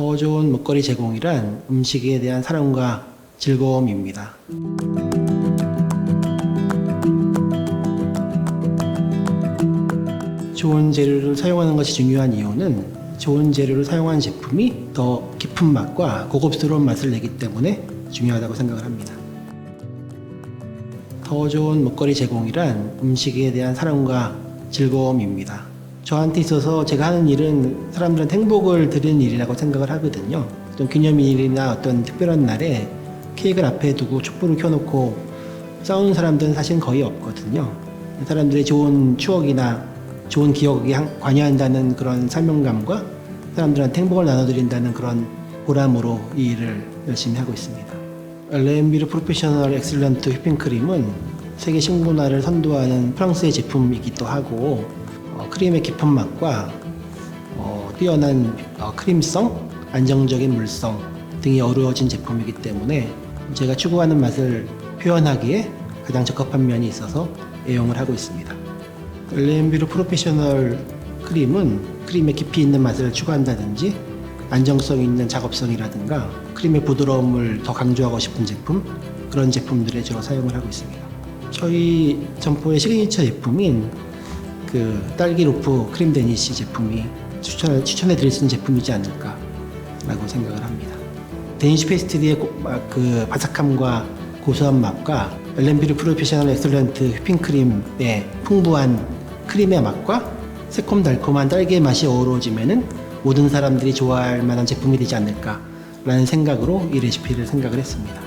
더 좋은 먹거리 제공이란 음식에 대한 사랑과 즐거움입니다. 좋은 재료를 사용하는 것이 중요한 이유는 좋은 재료를 사용한 제품이 더 깊은 맛과 고급스러운 맛을 내기 때문에 중요하다고 생각을 합니다. 더 좋은 먹거리 제공이란 음식에 대한 사랑과 즐거움입니다. 저한테 있어서 제가 하는 일은 사람들한테 행복을 드리는 일이라고 생각을 하거든요. 어떤 기념일이나 어떤 특별한 날에 케이크를 앞에 두고 촛불을 켜놓고 싸우는 사람들은 사실 거의 없거든요. 사람들의 좋은 추억이나 좋은 기억에 한- 관여한다는 그런 사명감과 사람들한테 행복을 나눠드린다는 그런 보람으로 이 일을 열심히 하고 있습니다. 렘비르 프로페셔널 엑셀런트 휘핑크림은 세계 식문화를 선도하는 프랑스의 제품이기도 하고 어, 크림의 깊은 맛과 어, 뛰어난 어, 크림성, 안정적인 물성 등이 어우러진 제품이기 때문에 제가 추구하는 맛을 표현하기에 가장 적합한 면이 있어서 애용을 하고 있습니다. 렘비르 프로페셔널 크림은 크림의 깊이 있는 맛을 추구한다든지 안정성 있는 작업성이라든가 크림의 부드러움을 더 강조하고 싶은 제품 그런 제품들에 주로 사용을 하고 있습니다. 저희 점포의 시그니처 제품인 그 딸기 로프 크림 데니시 제품이 추천 추천해 드릴 수 있는 제품이지 않을까라고 생각을 합니다. 데니시 페스트리의 고- 아, 그 바삭함과 고소한 맛과 엘렌비르 프로페셔널 엑셀런트 휘핑 크림의 풍부한 크림의 맛과 새콤달콤한 딸기의 맛이 어우러지면은 모든 사람들이 좋아할 만한 제품이 되지 않을까라는 생각으로 이 레시피를 생각을 했습니다.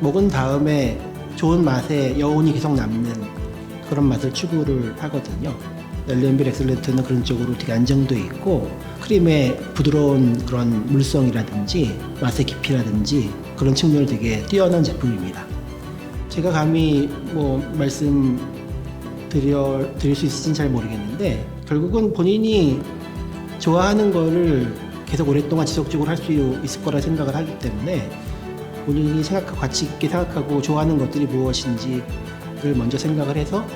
먹은 다음에 좋은 맛에 여운이 계속 남는 그런 맛을 추구를 하거든요. 엘렌빌 엑셀렌트는 그런 쪽으로 되게 안정돼 있고 크림의 부드러운 그런 물성이라든지 맛의 깊이라든지 그런 측면을 되게 뛰어난 제품입니다. 제가 감히 뭐 말씀 드려 드릴 수 있을지는 잘 모르겠는데 결국은 본인이 좋아하는 거를 계속 오랫동안 지속적으로 할 수 있을 거라 생각을 하기 때문에 본인이 생각 가치 있게 생각하고 좋아하는 것들이 무엇인지 를 먼저 생각을 해서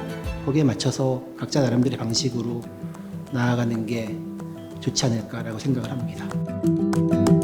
거기에 맞춰서 각자 나름대로의 방식으로 나아가는 게 좋지 않을까라고 생각을 합니다.